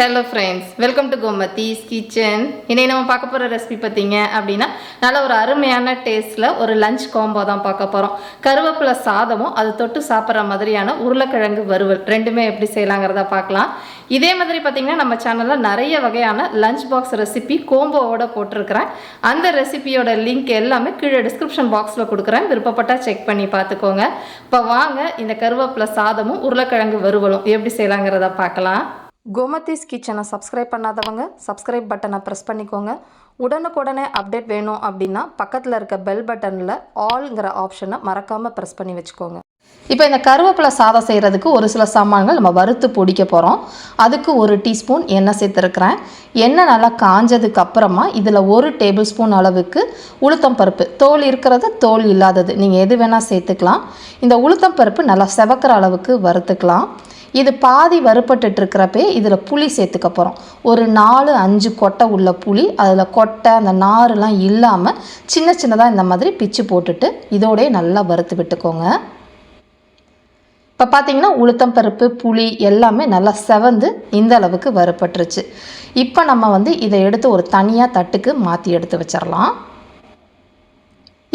Hello friends welcome to Gomathi's kitchen இன்னைக்கு நம்ம பார்க்க போகிற ரெசிபி பார்த்தீங்க அப்படின்னா நல்ல ஒரு அருமையான டேஸ்ட்டில் ஒரு லஞ்ச் காம்போ தான் பார்க்க போகிறோம் கருவேப்பிலை சாதமும் அது தொட்டு சாப்பிட்ற மாதிரியான உருளைக்கிழங்கு வறுவல் ரெண்டுமே எப்படி செய்யலாங்கிறத பார்க்கலாம். இதே மாதிரி பார்த்தீங்கன்னா நம்ம சேனலில் நிறைய வகையான லஞ்ச் பாக்ஸ் ரெசிபி கோம்போவோட போட்டிருக்கிறேன். அந்த ரெசிபியோட லிங்க் எல்லாமே கீழே டிஸ்கிரிப்ஷன் பாக்ஸில் கொடுக்குறேன். விருப்பப்பட்டால் செக் பண்ணி பார்த்துக்கோங்க. இப்போ வாங்க இந்த கருவேப்பிலை சாதமும் உருளைக்கிழங்கு வறுவலும் எப்படி செய்யலாங்கிறத பார்க்கலாம். கோமதிஸ் கிச்சனை சப்ஸ்கிரைப் பண்ணாதவங்க சப்ஸ்கிரைப் பட்டனை ப்ரெஸ் பண்ணிக்கோங்க. உடனுக்குடனே அப்டேட் வேணும் அப்படின்னா பக்கத்தில் இருக்க பெல் பட்டனில் ஆல்ங்கிற ஆப்ஷனை மறக்காமல் ப்ரெஸ் பண்ணி வச்சுக்கோங்க. இப்போ இந்த கருவேப்பிலை சாதம் செய்கிறதுக்கு ஒரு சில சாமான்கள் நம்ம வறுத்து பொடிக்க போகிறோம் அதுக்கு ஒரு டீஸ்பூன் எண்ணெய் சேர்த்துருக்குறேன். எண்ணெய் நல்லா காஞ்சதுக்கு அப்புறமா இதில் ஒரு டேபிள் ஸ்பூன் அளவுக்கு உளுத்தம் பருப்பு. தோல் இருக்கிறது தோல் இல்லாதது. நீங்கள் எது வேணால் சேர்த்துக்கலாம். இந்த உளுத்தம் பருப்பு நல்லா செவக்கிற அளவுக்கு வறுத்துக்கலாம். இது பாதி வறுப்பட்டுட்டு இருக்கிறப்பே இதில் புளி சேர்த்துக்க போகிறோம் ஒரு நாலு அஞ்சு கொட்டை உள்ள புளி அதில் கொட்டை அந்த நாரெலாம் இல்லாமல் சின்ன சின்னதாக இந்த மாதிரி பிச்சு போட்டுட்டு இதோடய நல்லா வறுத்து விட்டுக்கோங்க. இப்போ பார்த்தீங்கன்னா உளுத்தம் பருப்பு புளி எல்லாமே நல்லா செவந்து இந்த அளவுக்கு வறுப்பட்டுருச்சு இப்போ நம்ம வந்து இதை எடுத்து ஒரு தனியாக தட்டுக்கு மாற்றி எடுத்து வச்சிடலாம்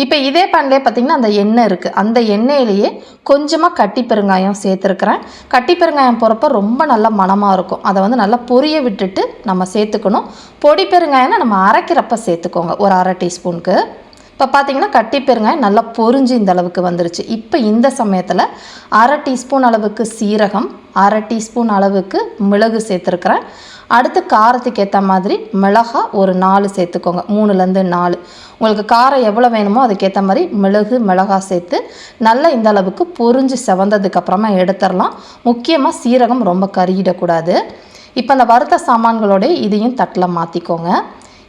இப்போ இதே பேன்லேயே பார்த்தீங்கன்னா அந்த எண்ணெய் இருக்குது அந்த எண்ணெயிலேயே கொஞ்சமாக கட்டி பெருங்காயம் சேர்த்துருக்குறேன். கட்டி பெருங்காயம் போகிறப்ப ரொம்ப நல்ல மணமாக இருக்கும். அதை வந்து நல்லா பொரிய விட்டுட்டு நம்ம சேர்த்துக்கணும். பொடி பெருங்காயம்னா நம்ம அரைக்கிறப்ப சேர்த்துக்கோங்க. ஒரு அரை டீஸ்பூனுக்கு. இப்போ பார்த்தீங்கன்னா கட்டி பெருங்காயம் நல்லா பொரிஞ்சு இந்த அளவுக்கு வந்துருச்சு. இப்போ இந்த சமயத்தில் அரை டீஸ்பூன் அளவுக்கு சீரகம் அரை டீஸ்பூன் அளவுக்கு மிளகு சேர்த்துருக்குறேன். அடுத்து காரத்துக்கு ஏற்ற மாதிரி மிளகா ஒரு நாலு சேர்த்துக்கோங்க மூணுலேருந்து நாலு. உங்களுக்கு காரம் எவ்வளோ வேணுமோ அதுக்கேற்ற மாதிரி மிளகு மிளகா சேர்த்து நல்லா இந்த அளவுக்கு பொறிஞ்சு செவந்ததுக்கப்புறமா எடுத்துடலாம். முக்கியமாக சீரகம் ரொம்ப கருகிடக்கூடாது. இப்போ அந்த வறுத்த சாமான்களோடய இதையும் தட்டில் மாற்றிக்கோங்க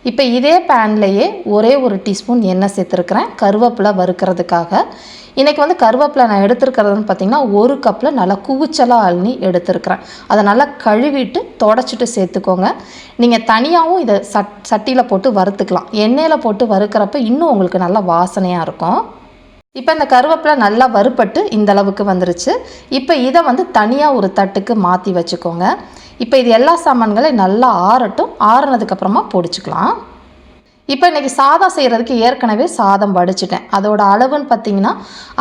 இப்போ இதே பேன்லேயே ஒரே ஒரு டீஸ்பூன் எண்ணெய் சேர்த்துருக்குறேன். கருவேப்பிலை வறுக்கிறதுக்காக. இன்றைக்கி வந்து கருவேப்பிலை நான் எடுத்துருக்கிறதுன்னு பார்த்திங்கன்னா ஒரு கப்பில் நல்லா குவிச்சலாக அள்ளி எடுத்துருக்கிறேன். அதை நல்லா கழுவிட்டு தொடச்சிட்டு சேர்த்துக்கோங்க. நீங்கள் தனியாகவும் இதை சட் சட்டியில் போட்டு வறுத்துக்கலாம். எண்ணெயில் போட்டு வறுக்கிறப்ப இன்னும் உங்களுக்கு நல்லா வாசனையாக இருக்கும். இப்போ இந்த கருவேப்பிலை நல்லா வறுப்பட்டு இந்த அளவுக்கு வந்துருச்சு. இப்போ இதை வந்து தனியாக ஒரு தட்டுக்கு மாற்றி வச்சுக்கோங்க. இப்போ இது எல்லா சாமான்களையும் நல்லா ஆறட்டும். ஆறுனதுக்கப்புறமா பொடிச்சுக்கலாம். இப்போ இன்றைக்கி சாதம் செய்கிறதுக்கு ஏற்கனவே சாதம் வடிச்சிட்டேன். அதோட அளவுன்னு பார்த்தீங்கன்னா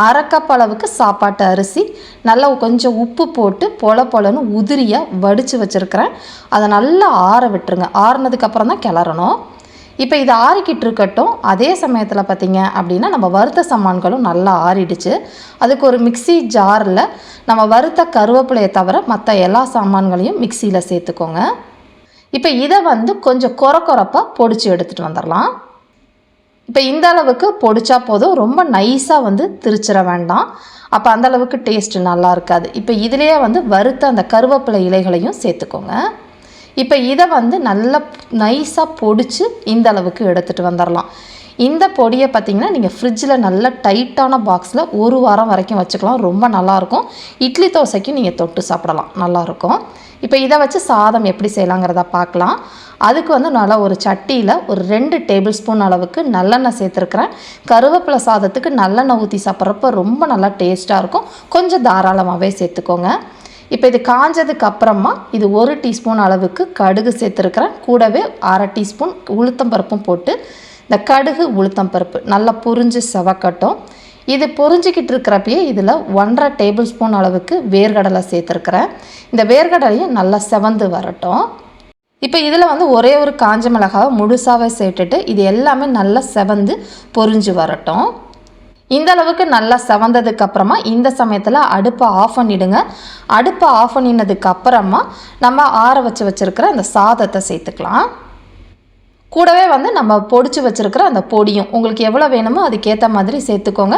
அரைக்கப் அளவுக்கு சாப்பாட்டு அரிசி நல்லா கொஞ்சம் உப்பு போட்டு பொல பொலன்னு உதிரியாக வடித்து வச்சுருக்கிறேன். அதை நல்லா ஆற விட்டுருங்க. ஆறுனதுக்கப்புறம் தான் கிளறணும். இப்போ இது ஆறிக்கிட்டு இருக்கட்டும் அதே சமயத்தில் பார்த்தீங்க அப்படின்னா நம்ம வறுத்த சாமான்களும் நல்லா ஆறிடுச்சு. அதுக்கு ஒரு மிக்சி ஜாரில் நம்ம வறுத்த கருவேப்பிலையை தவிர மற்ற எல்லா சாமான்களையும் மிக்சியில் சேர்த்துக்கோங்க. இப்போ இதை வந்து கொஞ்சம் குற குறப்பாக பொடிச்சு எடுத்துகிட்டு வந்துடலாம் இப்போ இந்த அளவுக்கு பொடிச்சா போதும் ரொம்ப நைஸாக வந்து திரிச்சிட வேண்டாம். அப்போ அந்த அளவுக்கு நல்லா இருக்காது. இப்போ இதிலேயே வந்து வறுத்த அந்த கருவேப்பிலை இலைகளையும் சேர்த்துக்கோங்க. இப்போ இதை வந்து நல்லா நைஸாக பொடிச்சு இந்த அளவுக்கு எடுத்துகிட்டு வந்துடலாம் இந்த பொடியை பார்த்திங்கன்னா நீங்கள் ஃப்ரிட்ஜில் நல்ல டைட்டான பாக்ஸில் ஒரு வாரம் வரைக்கும் வச்சுக்கலாம். ரொம்ப நல்லாயிருக்கும் இட்லி தோசைக்கும் நீங்கள் தொட்டு சாப்பிடலாம். நல்லாயிருக்கும் இப்போ இதை வச்சு சாதம் எப்படி செய்யலாங்கிறத பார்க்கலாம் அதுக்கு வந்து நல்லா ஒரு சட்டியில் ஒரு ரெண்டு டேபிள் ஸ்பூன் அளவுக்கு நல்லெண்ணெய் சேர்த்துருக்குறேன். கருவேப்பிலை சாதத்துக்கு நல்லெண்ணெய் ஊற்றி சாப்பிட்றப்ப ரொம்ப நல்லா டேஸ்ட்டாக இருக்கும். கொஞ்சம் தாராளமாகவே சேர்த்துக்கோங்க. இப்போ இது காஞ்சதுக்கு அப்புறமா இது ஒரு டீஸ்பூன் அளவுக்கு கடுகு சேர்த்துருக்குறேன். கூடவே அரை டீஸ்பூன் உளுத்தம் பருப்பும் போட்டு இந்த கடுகு உளுத்தம் பருப்பு நல்லா புரிஞ்சு செவக்கட்டும். இது பொரிஞ்சிக்கிட்டு இருக்கிறப்பயே இதில் ஒன்றரை டேபிள் ஸ்பூன் அளவுக்கு வேர்கடலை சேர்த்துருக்குறேன். இந்த வேர்கடலையும் நல்லா செவந்து வரட்டும். இப்போ இதில் வந்து ஒரே ஒரு காஞ்ச மிளகாவை முழுசாகவே சேர்த்துட்டு இது எல்லாமே நல்லா செவந்து பொரிஞ்சு வரட்டும். இந்த அளவுக்கு நல்லா செவந்ததுக்கு அப்புறமா இந்த சமயத்தில் அடுப்பை ஆஃப் பண்ணிவிடுங்க அடுப்பை ஆஃப் பண்ணினதுக்கு அப்புறமா நம்ம ஆற வச்சு வச்சுருக்கிற அந்த சாதத்தை சேர்த்துக்கலாம். கூடவே வந்து நம்ம பொடிச்சு வச்சுருக்கிற அந்த பொடியும் உங்களுக்கு எவ்வளோ வேணுமோ அதுக்கேற்ற மாதிரி சேர்த்துக்கோங்க.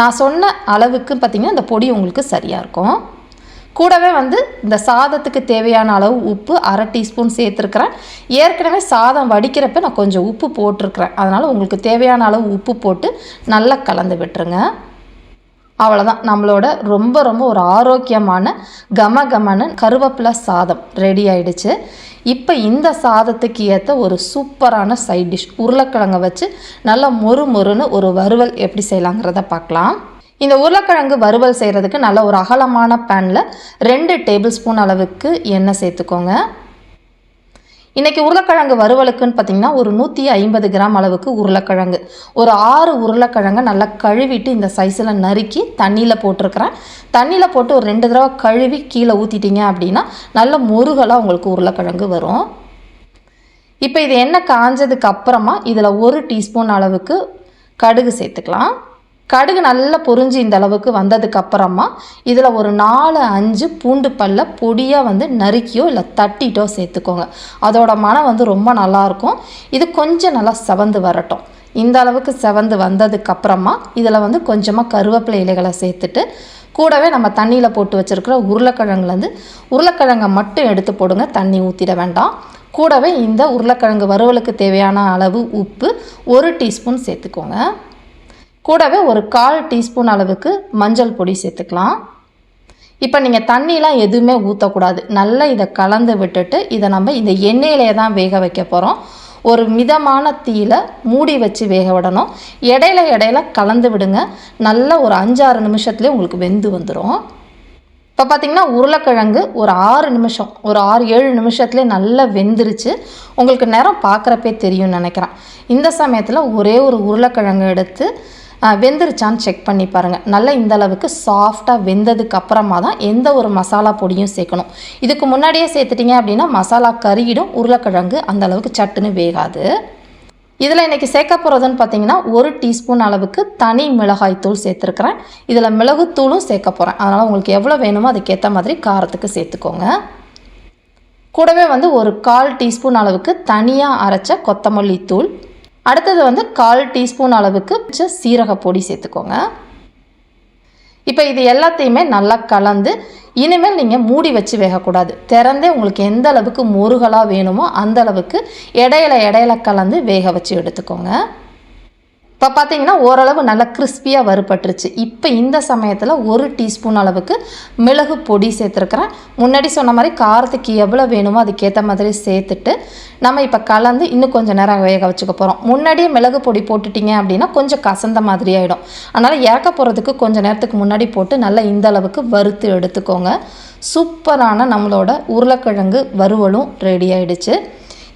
நான் சொன்ன அளவுக்கு பார்த்திங்கன்னா அந்த பொடி உங்களுக்கு சரியாக இருக்கும். கூடவே வந்து இந்த சாதத்துக்கு தேவையான அளவு உப்பு அரை டீஸ்பூன் சேர்த்துருக்குறேன். ஏற்கனவே சாதம் வடிக்கிறப்ப நான் கொஞ்சம் உப்பு போட்டிருக்கிறேன். அதனால் உங்களுக்கு தேவையான அளவு உப்பு போட்டு நல்லா கலந்து விட்டுருங்க. அவ்வளோதான் நம்மளோட ரொம்ப ரொம்ப ஒரு ஆரோக்கியமான கம கமனு கருவேப்பிலை சாதம் ரெடி ஆயிடுச்சு. இப்போ இந்த சாதத்துக்கு ஏற்ற ஒரு சூப்பரான சைட் டிஷ் உருளைக்கிழங்கை வச்சு நல்லா மொறு மொறுன்னு ஒரு வறுவல் எப்படி செய்யலாங்கிறத பார்க்கலாம். இந்த உருளைக்கிழங்கு வறுவல் செய்கிறதுக்கு நல்ல ஒரு அகலமான பேனில் ரெண்டு டேபிள் ஸ்பூன் அளவுக்கு எண்ணெய் சேர்த்துக்கோங்க. இன்றைக்கி உருளைக்கிழங்கு வறுவலுக்குன்னு பார்த்தீங்கன்னா ஒரு நூற்றி ஐம்பது கிராம் அளவுக்கு உருளைக்கிழங்கு. ஒரு ஆறு உருளைக்கிழங்கை நல்லா கழுவிட்டு இந்த சைஸில் நறுக்கி தண்ணியில் போட்டிருக்கிறேன். தண்ணியில் போட்டு ஒரு ரெண்டு தடவை கழுவி கீழே ஊற்றிட்டீங்க அப்படின்னா நல்ல முருகலாக உங்களுக்கு உருளைக்கிழங்கு வரும். இப்போ இது எண்ணெய் காஞ்சதுக்கு அப்புறமா இதில் ஒரு டீஸ்பூன் அளவுக்கு கடுகு சேர்த்துக்கலாம். கடுகு நல்லா பொறிஞ்சு இந்த அளவுக்கு வந்ததுக்கு அப்புறமா இதில் ஒரு நாலு அஞ்சு பூண்டு பல்ல பொடியாக வந்து நறுக்கியோ இல்லை தட்டிட்டோ சேர்த்துக்கோங்க. அதோட மனம் வந்து ரொம்ப நல்லாயிருக்கும் இது கொஞ்சம் நல்லா செவந்து வரட்டும். இந்த அளவுக்கு செவந்து வந்ததுக்கு அப்புறமா இதில் வந்து கொஞ்சமாக கருவேப்பிலை இலைகளை சேர்த்துட்டு கூடவே நம்ம தண்ணியில் போட்டு வச்சுருக்கிற உருளைக்கிழங்குலேருந்து உருளைக்கிழங்கை மட்டும் எடுத்து போடுங்க. தண்ணி ஊற்றிட வேண்டாம். கூடவே இந்த உருளைக்கிழங்கு வறுவலுக்கு தேவையான அளவு உப்பு ஒரு டீஸ்பூன் சேர்த்துக்கோங்க. கூடவே ஒரு கால் டீஸ்பூன் அளவுக்கு மஞ்சள் பொடி சேர்த்துக்கலாம். இப்போ நீங்கள் தண்ணிலாம் எதுவுமே ஊற்றக்கூடாது நல்லா இதை கலந்து விட்டுட்டு இதை நம்ம இந்த எண்ணெயிலே தான் வேக வைக்க போகிறோம் ஒரு மிதமான தீயில் மூடி வச்சு வேக விடணும். இடையில இடையில கலந்து விடுங்க. நல்லா ஒரு அஞ்சாறு நிமிஷத்துலேயே உங்களுக்கு வெந்து வந்துடும் இப்போ பார்த்தீங்கன்னா உருளைக்கிழங்கு ஒரு ஆறு நிமிஷம் ஒரு ஆறு ஏழு நிமிஷத்துலேயே நல்லா வெந்துருச்சு. உங்களுக்கு நேரம் பார்க்குறப்பே தெரியும்னு நினைக்கிறேன். இந்த சமயத்தில் ஒரே ஒரு உருளைக்கிழங்கு எடுத்து வெந்துருச்சான்னு செக் பண்ணி பாருங்கள் நல்லா இந்த அளவுக்கு சாஃப்டாக வெந்ததுக்கு அப்புறமா தான் எந்த ஒரு மசாலா பொடியும் சேர்க்கணும். இதுக்கு முன்னாடியே சேர்த்துட்டீங்க அப்படின்னா மசாலா கறியிடும் உருளைக்கிழங்கு அந்த அளவுக்கு சட்டுன்னு வேகாது. இதில் இன்றைக்கி சேர்க்க போகிறதுன்னு பார்த்தீங்கன்னா ஒரு டீஸ்பூன் அளவுக்கு தனி மிளகாய் தூள் சேர்த்துருக்குறேன். இதில் மிளகுத்தூளும் சேர்க்க போகிறேன் அதனால் உங்களுக்கு எவ்வளோ வேணுமோ அதுக்கேற்ற மாதிரி காரத்துக்கு சேர்த்துக்கோங்க. கூடவே வந்து ஒரு கால் டீஸ்பூன் அளவுக்கு தனியாக அரைச்ச கொத்தமல்லி தூள் அடுத்தது வந்து கால் டீஸ்பூன் அளவுக்கு பச்சை சீரக பொடி சேர்த்துக்கோங்க. இப்போ இது எல்லாத்தையுமே நல்லா கலந்து இனிமேல் நீங்கள் மூடி வச்சு வேகக்கூடாது. திறந்தே உங்களுக்கு எந்த அளவுக்கு முருகலாக வேணுமோ அந்த அளவுக்கு இடையில இடையில கலந்து வேக வச்சு எடுத்துக்கோங்க. இப்போ பார்த்தீங்கன்னா ஓரளவு நல்லா கிறிஸ்பியாக வறுபட்டுருச்சு. இப்போ இந்த சமயத்தில் ஒரு டீஸ்பூன் அளவுக்கு மிளகு பொடி சேர்த்துருக்குறேன். முன்னாடி சொன்ன மாதிரி காரத்துக்கு எவ்வளோ வேணுமோ அதுக்கேற்ற மாதிரி சேர்த்துட்டு நம்ம இப்போ கலந்து இன்னும் கொஞ்சம் நேரம் வேக வச்சுக்க போகிறோம் முன்னாடியே மிளகு பொடி போட்டுட்டீங்க அப்படின்னா கொஞ்சம் கசந்த மாதிரி ஆகிடும் அதனால் இறக்க போகிறதுக்கு கொஞ்சம் நேரத்துக்கு முன்னாடி போட்டு நல்லா இந்த அளவுக்கு வறுத்து எடுத்துக்கோங்க. சூப்பரான நம்மளோட உருளைக்கிழங்கு வறுவலும் ரெடி ஆயிடுச்சு.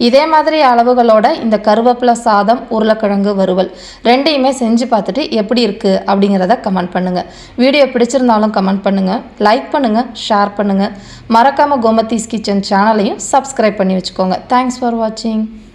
இதே மாதிரி அளவுகளோட இந்த கருவேப்பிலை சாதம் உருளைக்கிழங்கு வறுவல் ரெண்டையுமே செஞ்சு பார்த்துட்டு எப்படி இருக்குது அப்படிங்கிறத கமெண்ட் பண்ணுங்கள் வீடியோ பிடிச்சிருந்தாலும் கமெண்ட் பண்ணுங்கள் லைக் பண்ணுங்கள் ஷேர் பண்ணுங்கள் மறக்காமல் கோமத்தீஸ் கிச்சன் சேனலையும் சப்ஸ்கிரைப் பண்ணி வச்சுக்கோங்க. தேங்க்ஸ் ஃபார் வாட்சிங்